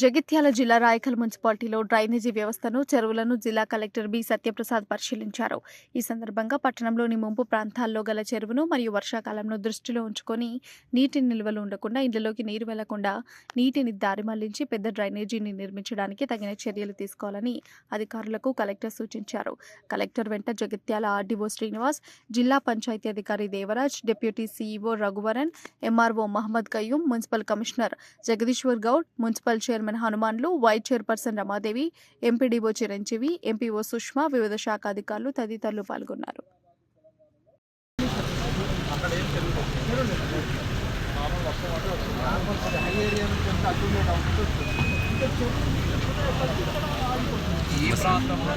జగిత్యాల జిల్లా రాయకల్ మున్సిపాలిటీలో డ్రైనేజీ వ్యవస్థను చెరువులను జిల్లా కలెక్టర్ బి సత్యప్రసాద్ పరిశీలించారు. ఈ సందర్భంగా పట్టణంలోని ముంపు ప్రాంతాల్లో గల చెరువును మరియు వర్షాకాలంను దృష్టిలో ఉంచుకొని నీటి నిల్వలు ఉండకుండా ఇండ్లలోకి నీరు వెళ్ళకుండా నీటిని దారి మళ్ళించి పెద్ద డ్రైనేజీని నిర్మించడానికి తగిన చర్యలు తీసుకోవాలని అధికారులకు కలెక్టర్ సూచించారు. కలెక్టర్ వెంట జగిత్యాల ఆర్డీఓ శ్రీనివాస్ జిల్లా పంచాయతీ అధికారి Devaraj deputy CEO Raghuvaran MRO Mohammed Khayyum municipal commissioner Jagadishwar Goud municipal chairman Hanumanlu vice chairperson Ramadevi MPDO Chiranjeevi MPO Sushma వివిధ శాఖ అధికారులు తదితరులు పాల్గొన్నారు. ఈ ప్రాంతంలో